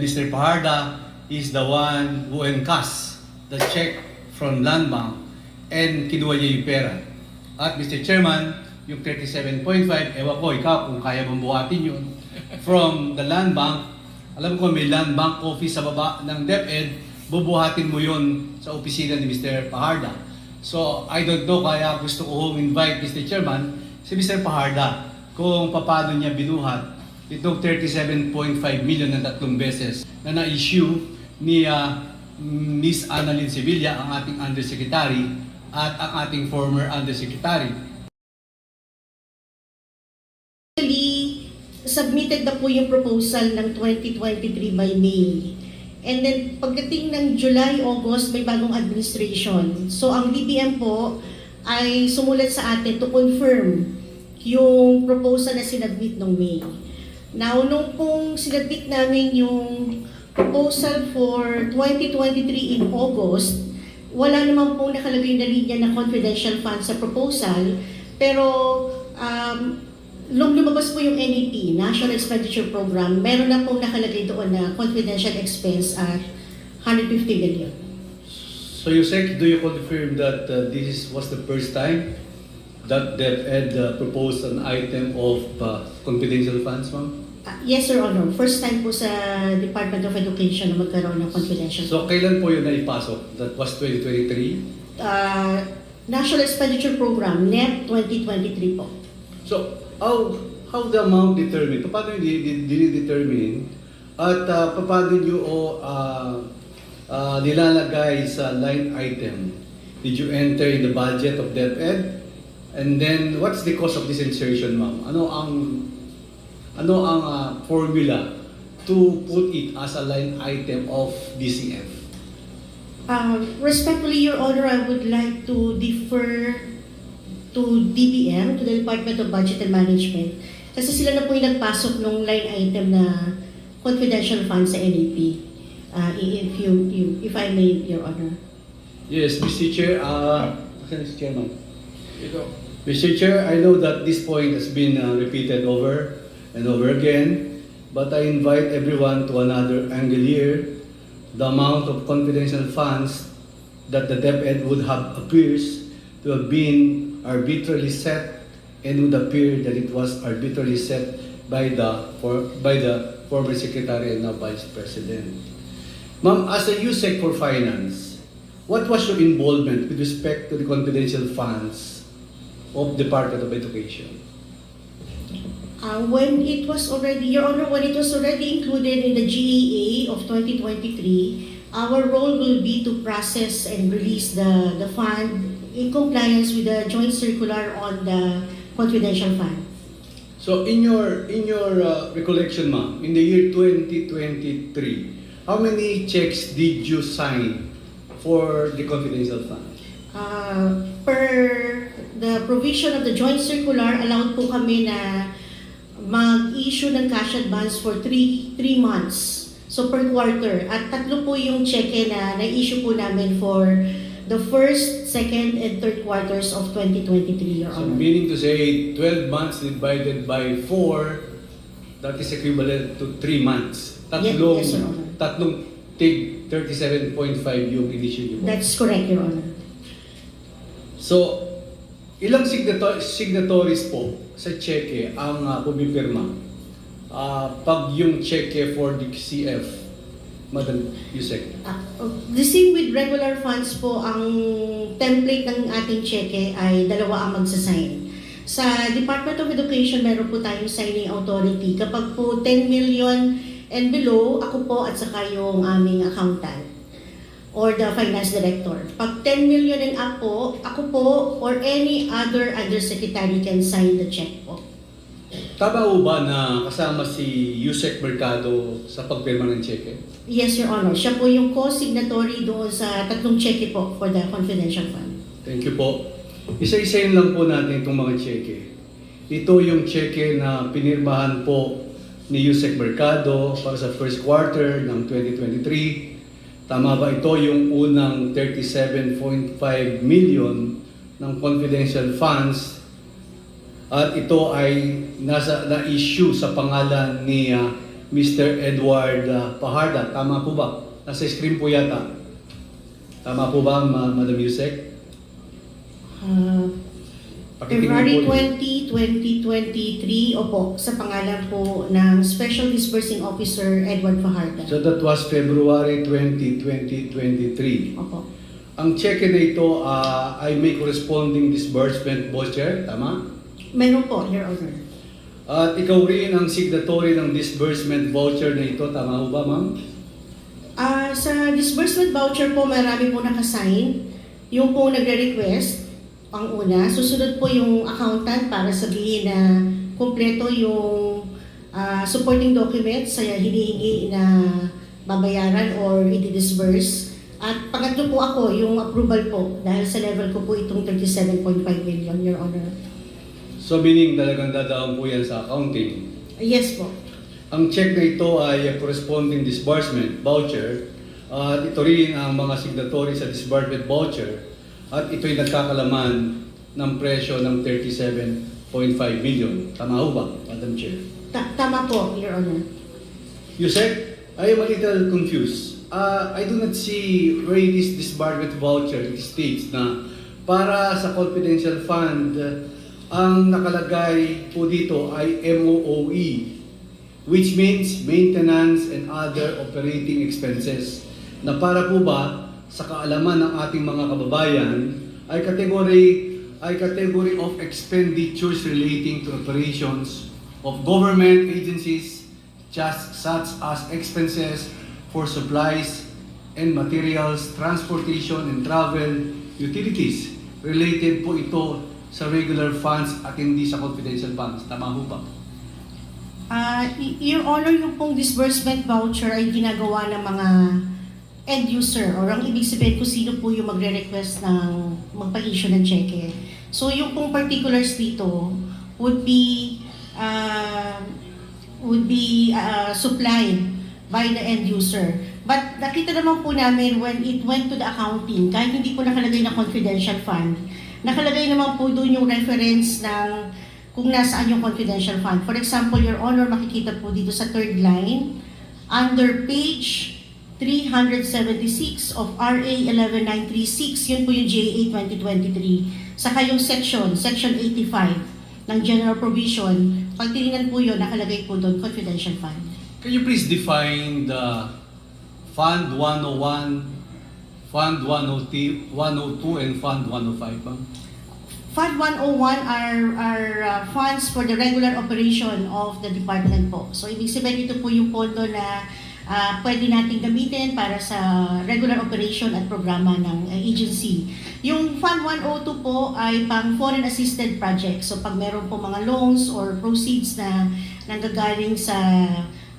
Mr. Paharda is the one who encash the check from Land Bank and kinuha niya yung pera. At Mr. Chairman, yung 37.5, ewan ko, ikaw kung kaya mong buhatin yun, from the Land Bank, alam ko may Land Bank office sa baba ng DepEd, bubuhatin mo yun sa opisina ni Mr. Paharda. So, I don't know, kaya gusto ko invite Mr. Chairman, si Mr. Paharda, kung paano niya binuhat itong 37.5 million na tatlong beses na na-issue ni ah, Miss Annalyn Sevilla, ang ating undersecretary, at ang ating former undersecretary. Actually, submitted na po yung proposal ng 2023 by May. And then, pagdating ng July, August, may bagong administration. So, ang DBM po ay sumulat sa atin to confirm yung proposal na sinabit ng May. Now, nung pong sinabit namin yung proposal for 2023 in August, wala naman pong nakalagay na linya na confidential fund sa proposal, pero um, nung lumabas po yung NEP, National Expenditure Program, meron na pong nakalagay doon na confidential expense at 150 million. So Yusek, do you confirm that uh, this is- was the first time that DepEd uh, proposed an item of uh, confidential funds, ma'am? Ah, yes, Your Honor. First time po sa Department of Education na magkaroon ng confidential. So kailan po yun naipasok? That was 2023? uh, National Expenditure Program, NEP 2023 po. So, how how the amount determined? Paano yung di- di- dinidetermine? At uh, paano nyo uh, uh, nilalagay sa line item? Did you enter in the budget of DepEd? And then, what's the cost of this insertion, ma'am? Ano ang ano ang uh, formula to put it as a line item of DCF? Uh, respectfully, Your Honor, I would like to defer to DBM, to the Department of Budget and Management, kasi sila na po yung nagpasok ng line item na confidential fund sa NEP. Uh, if you, you, if I may, Your Honor. Yes, Mr. Chair, uh, Mr. Chairman. Mr. Chair, I know that this point has been uh, repeated over and over again, but I invite everyone to another angle here. The amount of confidential funds that the DepEd would have appears to have been arbitrarily set and would appear that it was arbitrarily set by the for, by the former Secretary and now Vice President. Ma'am, as a USEC for Finance, what was your involvement with respect to the confidential funds of Department of Education? Uh, when it was already, Your Honor, when it was already included in the GAA of 2023, our role will be to process and release the, the fund in compliance with the joint circular on the confidential fund. So in your in your uh, recollection, ma'am, in the year 2023, how many checks did you sign for the confidential fund? Uh, per the provision of the joint circular, allowed po kami na mag-issue ng cash advance for three, three months. So per quarter. At tatlo po yung cheque na na-issue po namin for the first, second, and third quarters of 2023, Your So meaning to say 12 months divided by 4, that is equivalent to 3 months. Tatlong, Yes, Honor. tatlong tig 37.5 yung initial mo. That's correct, Your Honor. So, ilang signato- signatories po sa cheque ang uh, pumipirma? Ah, pag yung cheque for the CF, Madam Yusek. Ah, the same with regular funds po, ang template ng ating cheque ay dalawa ang magsasign. Sa Department of Education, meron po tayong signing authority. Kapag po 10 million and below, ako po at saka yung aming accountant or the finance director. Pag 10 million and up po, ako po or any other undersecretary can sign the check po. Tama po ba na kasama si Yusek Mercado sa pagpirma ng cheque? Yes, Your Honor. Siya po yung co-signatory doon sa tatlong cheque po for the confidential fund. Thank you po. Isa-isayin lang po natin itong mga cheque. Ito yung cheque na pinirmahan po ni Yusek Mercado para sa first quarter ng 2023. Tama ba ito yung unang 37.5 million ng confidential funds at ito ay nasa na-issue sa pangalan ni ah, Mr. Edward uh, Paharda. Tama po ba? Nasa screen po yata. Tama po ba, Ma- Madam Yusek? Ah, Pakitingnan February po. 20, 2023, opo, sa pangalan po ng Special Disbursing Officer Edward Fajardo. So that was February 20, 2023. Opo. Ang cheque na ito ah, ay may corresponding disbursement voucher, tama? Meron po, Your Honor. At ikaw rin ang signatory ng disbursement voucher na ito, tama ho ba ma'am? Ah, sa disbursement voucher po, marami po nakasign. Yung po nagre-request, ang una. Susunod po yung accountant para sabihin na kumpleto yung ah, supporting documents sa hinihingi na babayaran or i-disburse. At pangatlo po ako, yung approval po, dahil sa level ko po itong 37.5 million, Your Honor. So meaning talagang dadaan po yan sa accounting. Yes po. Ang check na ito ay corresponding disbursement voucher at ito rin ang mga signatory sa disbursement voucher at ito'y nagkakalaman ng presyo ng 37.5 million. Tama ho ba, Madam Chair? Ta- tama po, Your Honor. Yusek, I am a little confused. Uh, I do not see where it is disbursement voucher it states na para sa confidential fund, uh, ang nakalagay po dito ay MOOE, which means maintenance and other operating expenses, na para po ba sa kaalaman ng ating mga kababayan ay category ay category of expenditures relating to operations of government agencies just such as expenses for supplies and materials, transportation and travel, utilities. Related po ito sa regular funds at hindi sa confidential funds. Tama ho ba? Y- Your Honor, yung pong disbursement voucher ay ginagawa ng mga end user or ang ibig sabihin kung sino po yung magre-request ng magpa-issue ng cheque. So yung pong particulars dito would be ah, would be ah, supplied by the end user. But nakita naman po namin when it went to the accounting, kahit hindi po nakalagay na confidential fund, nakalagay naman po doon yung reference ng kung nasaan yung confidential fund. For example, Your Honor, makikita po dito sa third line, under page 376 of RA 11936, yun po yung JA 2023. Saka yung section, section 85 ng general provision, pag tinignan po yun, nakalagay po doon, confidential fund. Can you please define the Fund 101, Fund 102, 102 and Fund 105, ma'am? Fund 101 are, are uh, funds for the regular operation of the department po. So, ibig sabihin ito po yung pondo na ah, pwede natin gamitin para sa regular operation at programa ng uh, agency. Yung Fund 102 po ay pang foreign assisted project. So, pag meron po mga loans or proceeds na nanggagaling sa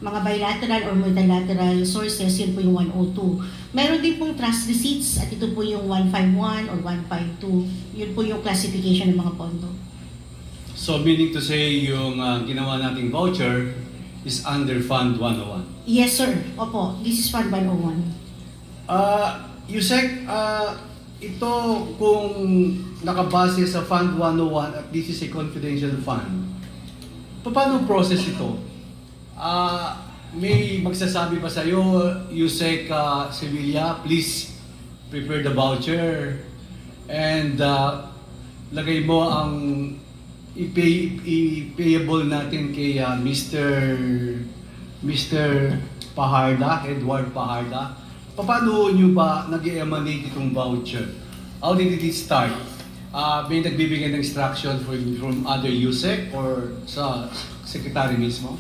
mga bilateral or multilateral sources, yun po yung 102. Meron din pong trust receipts at ito po yung 151 or 152. Yun po yung classification ng mga pondo. So meaning to say, yung ah, ginawa nating voucher is under Fund 101. Yes, sir. Opo, this is Fund 101. Ah, Yusek, ah, ito kung nakabase sa Fund 101 at this is a confidential fund, paano process ito? Ah, may magsasabi pa sa iyo, Yusek ah, Sevilla, please prepare the voucher and ah, lagay mo ang i-pay, i-payable natin kay ah, Mr. Mr. Paharda, Edward Paharda. Paano nyo ba nag-emanate itong voucher? How did it start? Ah, may nagbibigay ng instruction from, from other USEC or sa secretary mismo?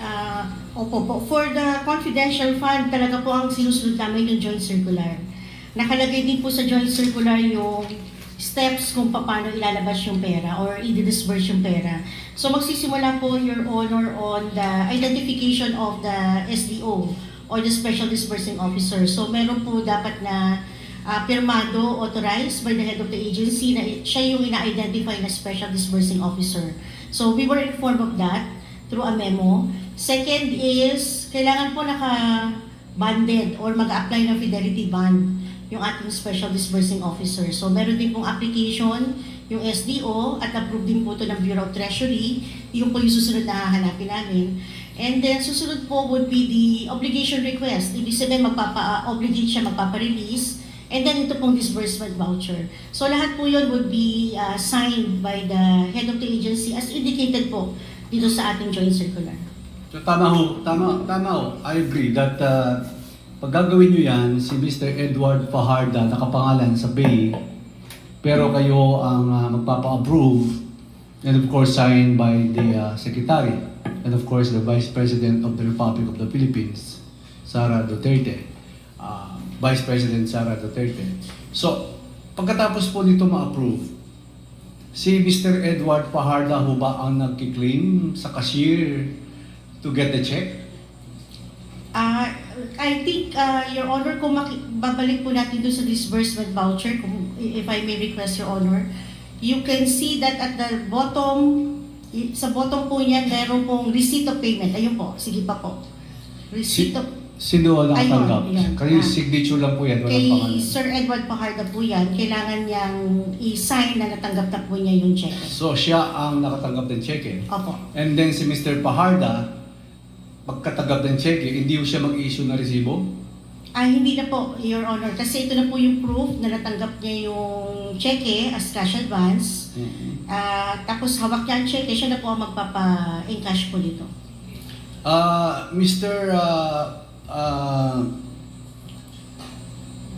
Ah, opo po. For the confidential fund, talaga po ang sinusunod namin yung joint circular. Nakalagay din po sa joint circular yung steps kung paano ilalabas yung pera or i-disburse yung pera. So magsisimula po, Your Honor, on the identification of the SDO or the Special Disbursing Officer. So meron po dapat na ah, pirmado, authorized by the head of the agency na siya yung ina-identify na Special Disbursing Officer. So we were informed of that through a memo. Second is, kailangan po naka-banded or mag-apply ng fidelity bond yung ating Special Disbursing Officer. So meron din pong application yung SDO at approve din po ito ng Bureau of Treasury. Yung po yung susunod na hahanapin namin. And then susunod po would be the obligation request. Ibig sabihin magpapa-obligate siya, magpapa-release. And then ito pong disbursement voucher. So lahat po yun would be uh, signed by the head of the agency as indicated po dito sa ating joint circular. So tama ho, tama, tama ho. I agree that uh, pag gagawin nyo yan, si Mr. Edward Fajarda nakapangalan sa Bay, pero kayo ang uh, magpapa-approve and of course signed by the uh, Secretary and of course the Vice President of the Republic of the Philippines, Sara Duterte. Uh, Vice President Sara Duterte. So, pagkatapos po nito ma-approve, si Mr. Edward Fajarda ho ba ang nagkiklaim sa cashier to get the check? Uh, I think, uh, Your Honor, kung babalik po natin doon sa disbursement voucher, kung, if I may request, Your Honor, you can see that at the bottom, sa bottom po niyan, meron pong receipt of payment. Ayun po, sige pa po. Receipt of, Sino ang nakatanggap? Kasi Ah. signature lang po yan, walang kay pangalan. Sir Edward Pajarda po yan, kailangan niyang i-sign na natanggap na po niya yung check. So siya ang nakatanggap ng cheque. Opo. And then si Mr. Paharda, pagkatanggap ng cheque, hindi ho siya mag-issue ng resibo? Ah, hindi na po, Your Honor, kasi ito na po yung proof na natanggap niya yung cheque as cash advance. Ah, tapos hawak niya ang cheque, siya na po ang magpapa-encash po dito. Ah, Mr. ah, ah,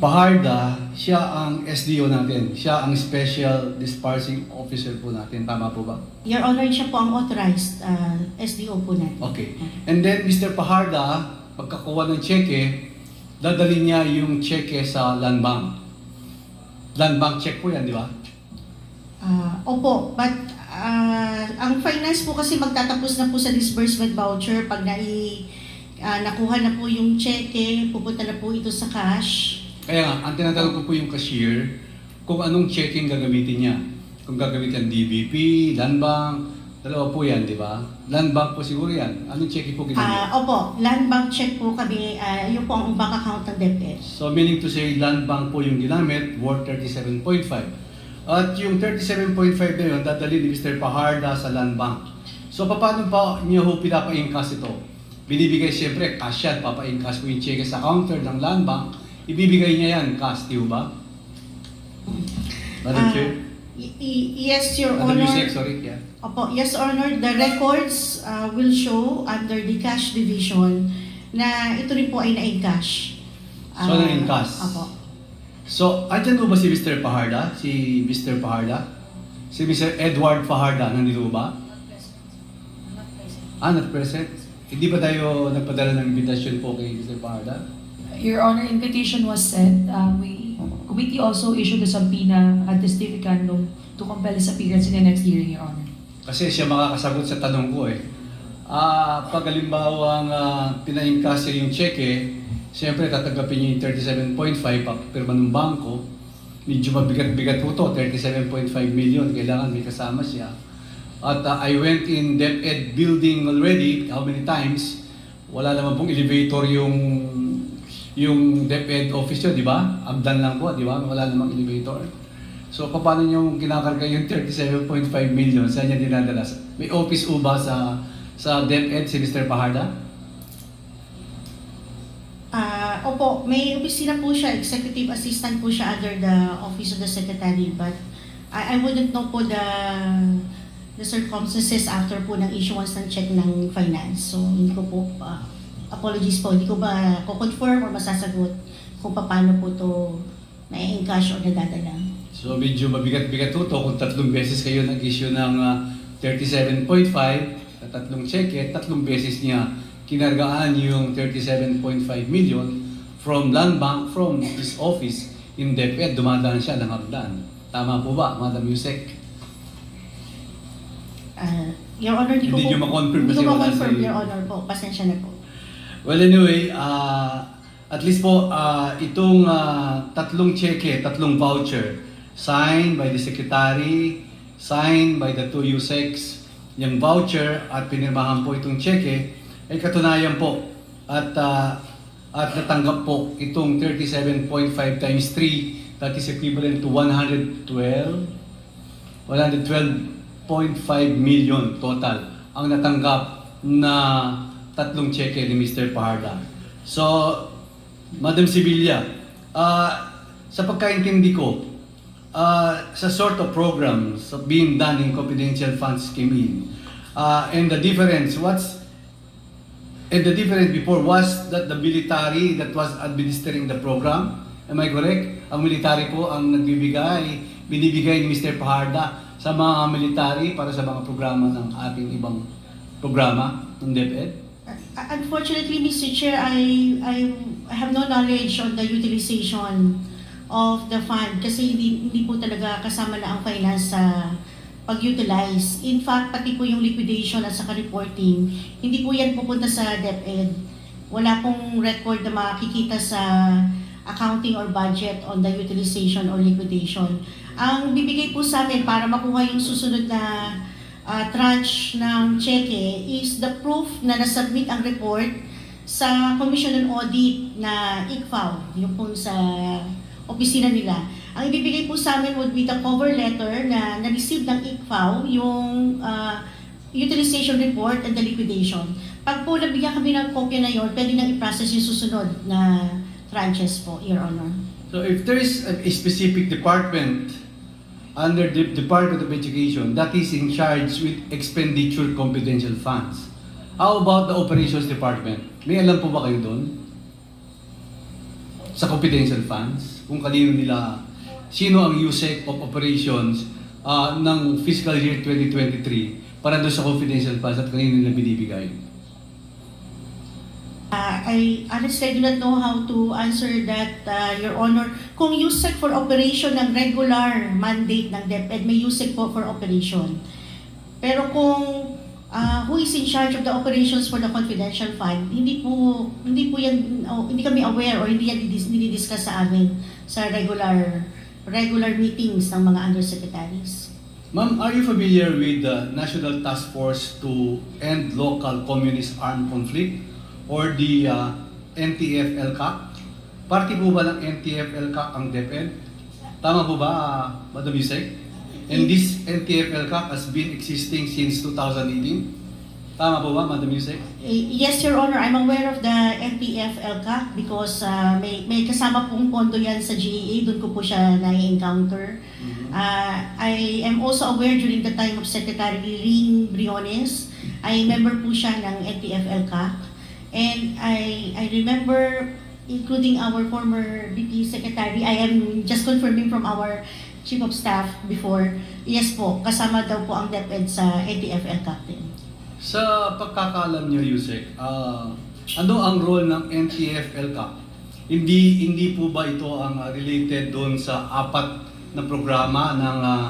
Paharda, siya ang SDO natin. Siya ang Special Dispersing Officer po natin. Tama po ba? Your Honor, siya po ang authorized ah, SDO po natin. Okay. And then Mr. Paharda, pagkakuha ng cheque, dadalhin niya yung cheque sa land bank. Land bank check po yan, di ba? Ah, opo, but ah, ang finance po kasi magtatapos na po sa disbursement voucher pag nai, ah, nakuha na po yung cheque, pupunta na po ito sa cash. Kaya nga, ang tinatanong ko po yung cashier, kung anong checking gagamitin niya. Kung gagamitin DBP, land bank, dalawa po yan, di ba? Land bank po siguro yan. Anong checking po Ah, ginamit? opo, land bank check po kami, ah, yun po ang bank account ng DepEd. So meaning to say, land bank po yung ginamit, worth 37.5. At yung 37.5 na yun, dadali ni Mr. Paharda sa land bank. So paano pa niyo ho pinapa-incas ito? Binibigay siyempre, cash yan, papa-incas po yung cheque sa counter ng land bank. Ibibigay niya yan, ho ba? Madam Ah, Chair? y- yes, Your Madam Honor. Yusek, sorry. Yeah. Opo, yes, Honor, the records ah, will show under the cash division na ito rin po ay na-encash. So, na-encash? Opo. So, andyan po ba si Mr. Paharda? Si Mr. Paharda? Si Mr. Edward Paharda, nandito ba? Ah, not present. Hindi ba tayo nagpadala ng invitation po kay Mr. Paharda? Your Honor, invitation was sent. Um, we, committee also issued a subpoena at testificandum to compel his appearance in the next hearing, Your Honor. Kasi siya makakasagot sa tanong ko eh. Ah, pag halimbawa uh, pinaingkas niya yung cheque, siyempre tatanggapin niya yung 37.5 papirma ng bangko. Medyo mabigat-bigat po to, 37.5 million, kailangan may kasama siya. At ah, I went in DepEd building already, how many times, wala naman pong elevator yung yung DepEd office di ba? Abdan lang po, di ba? Wala namang elevator. So, paano nyo kinakarga yung 37.5 million? Saan niya dinadala? May office po ba sa sa DepEd si Mr. Paharda? Ah, opo, may opisina po siya, executive assistant po siya under the office of the secretary, but I, I wouldn't know po the the circumstances after po ng issuance ng check ng finance. So, hindi ko po, ah, apologies po, hindi ko ba ko-confirm or masasagot kung paano po to na-encash o nadadala. So, medyo mabigat-bigat po to kung tatlong beses kayo nag-issue ng ah, 37.5 na tatlong cheque, tatlong beses niya kinargaan yung 37.5 million from land bank, from his office in DepEd, dumadaan siya ng hagdan. Tama po ba, Madam Yusek? Ah, Your Honor, di ko Hindi po, niyo ma-confirm hindi kasi ko wala ma-confirm, sa- Your Honor po. Pasensya na po. Well, anyway, ah, at least po, ah, itong ah, tatlong cheque, tatlong voucher, signed by the secretary, signed by the two USECs, yung voucher at pinirmahan po itong cheque, ay katunayan po at ah, at natanggap po itong 37.5 times 3 that is equivalent to 112 112.5 million total ang natanggap na tatlong cheque ni Mr. Paharda. So, Madam Sibilia, ah, sa pagkaintindi ko, ah, sa sort of programs being done in confidential funds came in, ah, and the difference, what's And the difference before was that the military that was administering the program, am I correct? Ang military po ang nagbibigay, binibigay ni Mr. Paharda sa mga military para sa mga programa ng ating ibang programa ng DepEd. Uh, Unfortunately, Mr. Chair, I, I have no knowledge on the utilization of the fund kasi hindi, hindi po talaga kasama na ang finance sa pag-utilize. In fact, pati po yung liquidation at saka reporting, hindi po yan pupunta sa DepEd. Wala pong record na makikita sa accounting or budget on the utilization or liquidation. Ang bibigay po sa amin para makuha yung susunod na uh, tranche ng cheque is the proof na nasubmit ang report sa Commission on Audit na ICFAO, yung po sa opisina nila. Ang ibibigay po sa amin would be the cover letter na na-receive ng ICFAO, yung uh, utilization report and the liquidation. Pag po nabigyan kami ng kopya na yon, pwede nang i-process yung susunod na tranches po, Your Honor. So if there is a specific department under the Department of Education that is in charge with expenditure confidential funds, how about the operations department? May alam po ba kayo doon? Sa confidential funds? Kung kanino nila, sino ang USEC of operations ah, ng fiscal year 2023 para doon sa confidential funds at kanino nila binibigay? Uh, I honestly I do not know how to answer that, uh, Your Honor. Kung USEC for operation ng regular mandate ng DepEd, may USEC po for operation. Pero kung uh, who is in charge of the operations for the confidential fund, hindi po hindi po yan oh, hindi kami aware or hindi yan dinidiscuss sa amin sa regular regular meetings ng mga undersecretaries. Ma'am, are you familiar with the National Task Force to End Local Communist Armed Conflict or the uh, NTF-LCAC? Party po ba ng NTF-LCAC ang DepEd? Tama po ba, uh, Madam Yusek? And this NTF-LCAC has been existing since 2018? Tama po ba, Madam Yusek? Eh, Yes, Your Honor, I'm aware of the NPF LCAC because uh, may, may kasama pong pondo yan sa GAA, doon ko po siya na-encounter. Uh, I am also aware during the time of Secretary Ring Briones, I member po siya ng NPF LCAC. And I, I remember, including our former VP Secretary, I am just confirming from our Chief of Staff before, yes po, kasama daw po ang DepEd sa NPF LCAC din. Sa pagkakalam niyo, Yusek, uh, ano ang role ng NTF-LCAC? Hindi hindi po ba ito ang uh, related doon sa apat na programa ng uh,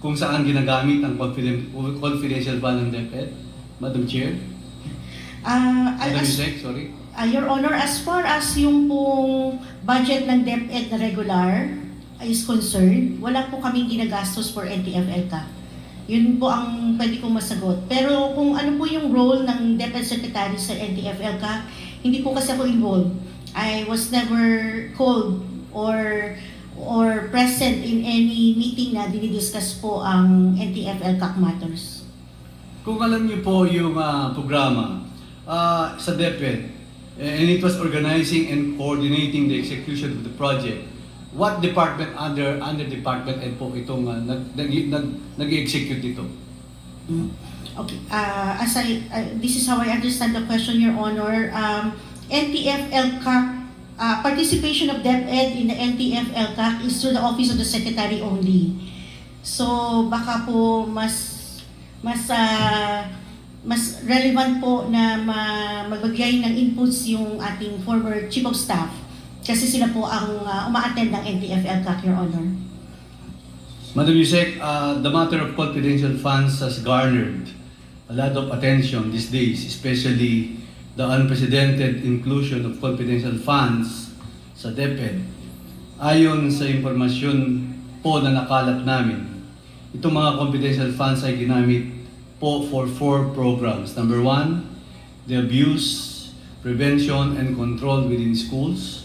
kung saan ginagamit ang confiden- confidential fund ng DepEd? Madam Chair? Uh, Madam Yusek, sorry. Ah, Your Honor, as far as yung pong budget ng DepEd na regular is concerned, wala po kaming ginagastos for NTF-ELCA. Yun po ang pwede kong masagot. Pero kung ano po yung role ng DepEd Secretary sa NTF-ELCA, hindi po kasi ako involved. I was never called or or present in any meeting na dinidiscuss po ang NTF-ELCA matters. Kung alam niyo po yung uh, programa uh, sa DepEd, and it was organizing and coordinating the execution of the project, what department under under department and po itong uh, nag, nag, nag, nag-execute dito? Okay, uh, as I, uh, this is how I understand the question, Your Honor. Um, NTF LCAC, uh, participation of DepEd in the NTF LCAC is through the Office of the Secretary only. So, baka po mas mas uh, mas relevant po na ma- magbigay ng inputs yung ating former Chief of Staff kasi sila po ang uh, uma-attend ng NTF LCAC, Your Honor. Madam Yusek, uh, the matter of confidential funds has garnered a lot of attention these days, especially the unprecedented inclusion of confidential funds sa DepEd. Ayon sa impormasyon po na nakalap namin, itong mga confidential funds ay ginamit po for four programs. Number one, the abuse, prevention, and control within schools.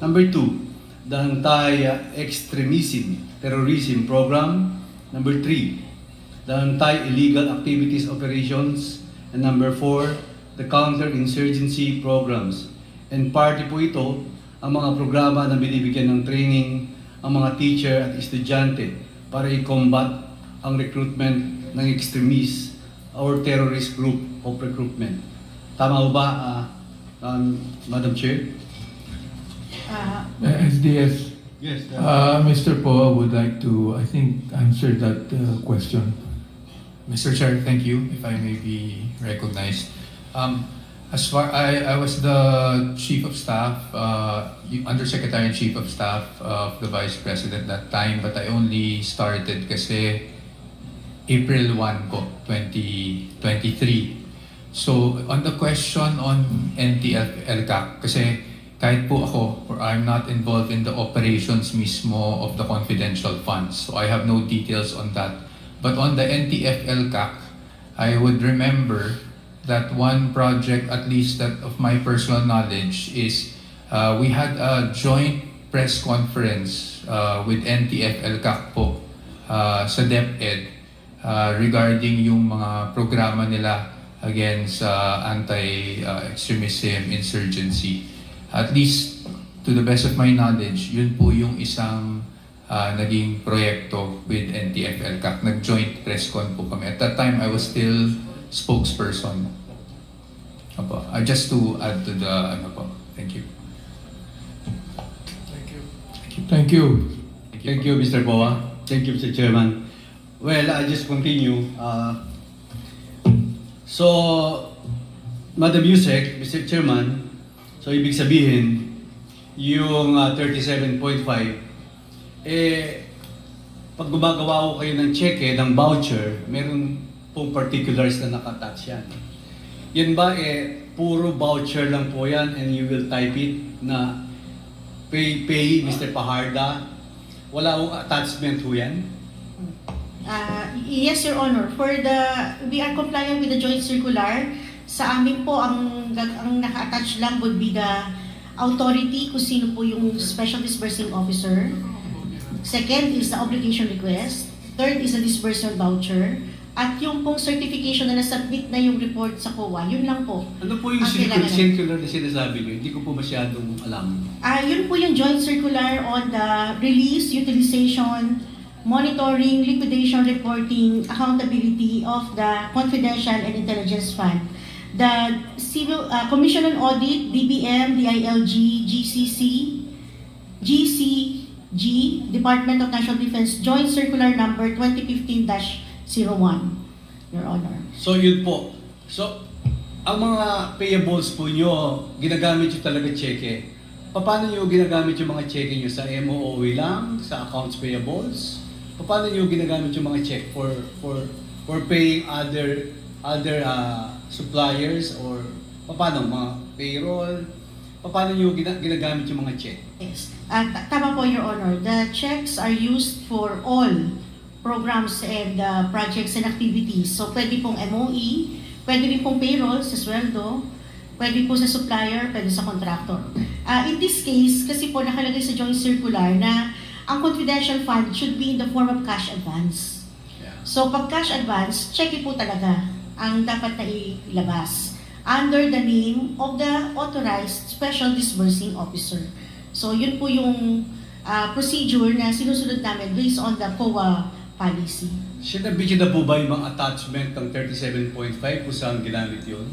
Number two, the anti-extremism, terrorism program. Number three, the anti-illegal activities operations. And number four, the counter-insurgency programs. And party po ito ang mga programa na binibigyan ng training ang mga teacher at estudyante para i-combat ang recruitment ng extremists or terrorist group of recruitment. Tama ba, ah, um, Madam Chair? Ah, SDS, Yes. uh, Mr. Poa would like to, I think, answer that uh, question. Mr. Chair, thank you, if I may be recognized. Um, as far, I, I was the Chief of Staff, uh, y- Undersecretary and Chief of Staff of the Vice President that time, but I only started kasi April 1 ko, 2023. So, on the question on NTF LCAC, kasi kahit po ako, or I'm not involved in the operations mismo of the confidential funds, so I have no details on that. But on the NTF LCAC, I would remember that one project, at least that of my personal knowledge, is uh, we had a joint press conference uh, with NTF LCAC po uh, sa DepEd uh, regarding yung mga programa nila against uh, anti-extremism, insurgency. At least, to the best of my knowledge, yun po yung isang uh, naging proyekto with NTF LCAC. Nag-joint press con po kami. At that time, I was still spokesperson. Apo. Uh, just to add to the, ano po. Thank you. Thank you. Thank you, Mr. Boa. Thank you, Mr. Chairman. Well, I just continue. Uh, so, Madam Yusek, Mr. Chairman, so ibig sabihin, yung uh, 37.5, eh, pag gumagawa ko kayo ng cheque, ng voucher, meron pong particulars na nakatouch yan. Yan ba eh, puro voucher lang po yan and you will type it na pay, pay Mr. Paharda. Wala akong attachment ho yan. Ah, yes, Your Honor. For the, we are compliant with the joint circular. Sa amin po, ang, ang naka-attach lang would be the authority kung sino po yung special disbursing officer. Second is the obligation request. Third is the disbursement voucher. At yung pong certification na nasubmit na yung report sa COA, yun lang po. Ano po yung circular, circular na sinasabi niyo? Hindi ko po masyadong alam. Ah, yun po yung joint circular on the release, utilization, monitoring, liquidation, reporting, accountability of the confidential and intelligence fund. The Civil uh, Commission on Audit, DBM, DILG, GCC, GCG, Department of National Defense, Joint Circular Number 2015-01, Your Honor. So yun po. So, ang mga payables po nyo, ginagamit nyo talaga cheque. Paano nyo ginagamit yung mga cheque nyo? Sa MOOE lang? Sa accounts payables? Paano nyo ginagamit yung mga cheque for for for paying other other uh, suppliers or paano mga payroll? Paano gina- ginagamit yung mga cheque? Yes. At tama po, Your Honor. The checks are used for all programs and uh, projects and activities. So, pwede pong MOE, pwede rin pong payroll sa sweldo, pwede po sa supplier, pwede sa contractor. Uh, in this case, kasi po nakalagay sa joint circular na ang confidential fund should be in the form of cash advance. Yeah. So, pag cash advance, check po talaga ang dapat na ilabas under the name of the authorized special disbursing officer. So, yun po yung ah, procedure na sinusunod namin based on the COA policy. Sinabi na po ba yung mga attachment ng 37.5 kung saan ginamit yun?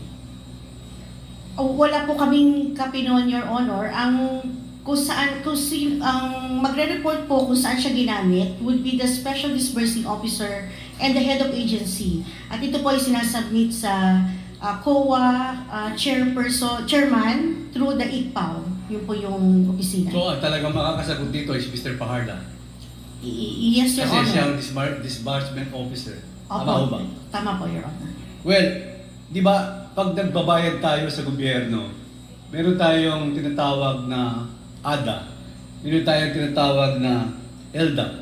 O, wala po kaming copy noon, Your Honor. Ang kung saan, kung si, ang magre-report po kung saan siya ginamit would be the Special Disbursing Officer and the Head of Agency. At ito po ay sinasubmit sa ah, COA ah, Chairperson, Chairman through the ICPAO. Yun po yung opisina. So, ang talagang makakasagot dito is Mr. Paharda. I- yes, Your Kasi siya ang Honor. disbar- disbursement officer. Tama Opo. ba? Tama po, Your Honor. Well, di ba, pag nagbabayad tayo sa gobyerno, meron tayong tinatawag na ADA, meron tayong tinatawag na LDAP,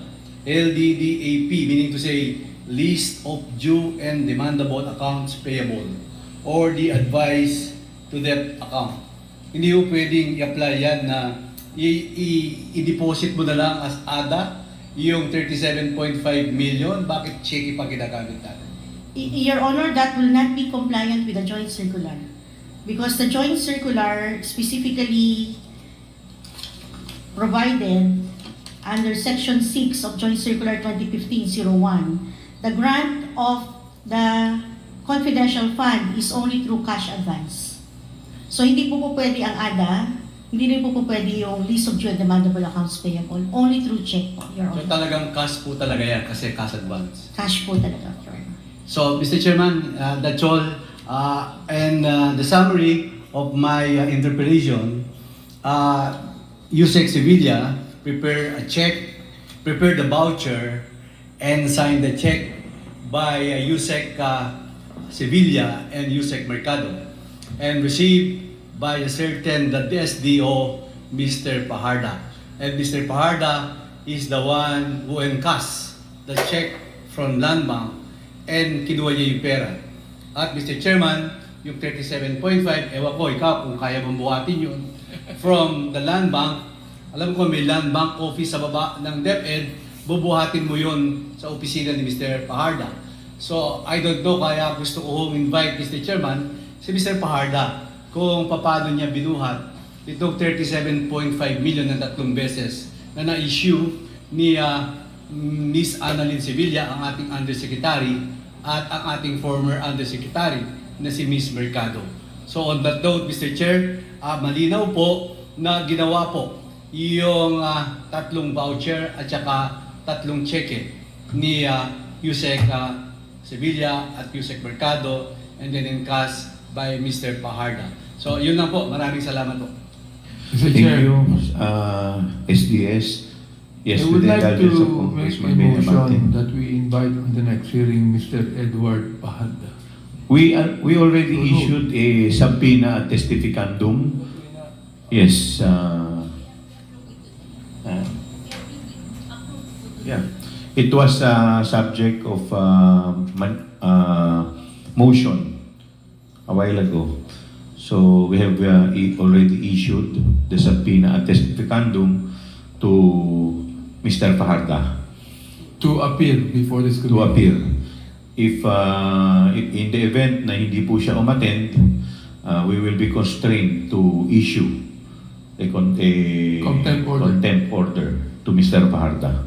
LDDAP, meaning to say, List of Due and Demandable Accounts Payable, or the advice to that account. Hindi mo pwedeng i-apply yan na i-deposit mo na lang as ADA yung 37.5 million, bakit cheque pa ginagamit natin? Your Honor, that will not be compliant with the joint circular. because the joint circular specifically provided under Section 6 of Joint Circular 2015-01, the grant of the confidential fund is only through cash advance. So hindi po po pwede ang ADA, hindi rin po po pwede yung list of due and demandable accounts payable, only through check po, Your So talagang cash po talaga yan kasi cash advance. Cash po talaga, Your Honor. So, Mr. Chairman, uh, that's all. Uh, and uh, the summary of my uh, interpellation, uh, USEC Sevilla prepare a check, prepare the voucher, and sign the check by uh, USEC uh, Sevilla and USEC Mercado, and received by a certain the DSDO, Mr. Paharda. And Mr. Paharda is the one who encassed the check from Land Bank and kinuha niya yung pera. At Mr. Chairman, yung 37.5, ewan ko, ikaw kung kaya mong buhatin yun, from the land bank, alam ko may land bank office sa baba ng DepEd, bubuhatin mo yun sa opisina ni Mr. Paharda. So, I don't know, kaya gusto ko hong invite Mr. Chairman, si Mr. Paharda, kung paano niya binuhat itong 37.5 million na tatlong beses na na-issue ni ah, Miss Annalyn Sevilla, ang ating undersecretary, at ang ating former undersecretary na si Miss Mercado. So on that note, Mr. Chair, ah, malinaw po na ginawa po yung ah, tatlong voucher at saka tatlong cheque ni uh, Yusek ah, Sevilla at Yusek Mercado and then encash by Mr. Paharda. So yun lang po. Maraming salamat po. Mr. Thank Chair, you, uh, SDS. Yes, I would the like to make a motion that we invite on the next hearing Mr. Edward Pahada. We, uh, we already issued a subpoena testificandum. Yes, uh, uh, yeah. It was uh, subject of uh, man, uh, motion a while ago. So we have uh, i- already issued the subpoena testificandum to Mr. Fajarda. To appear before this to committee. appear. If uh, in the event na hindi po siya umattend, uh, we will be constrained to issue a, con- a Contempt order. contempt order to Mr. Paharda.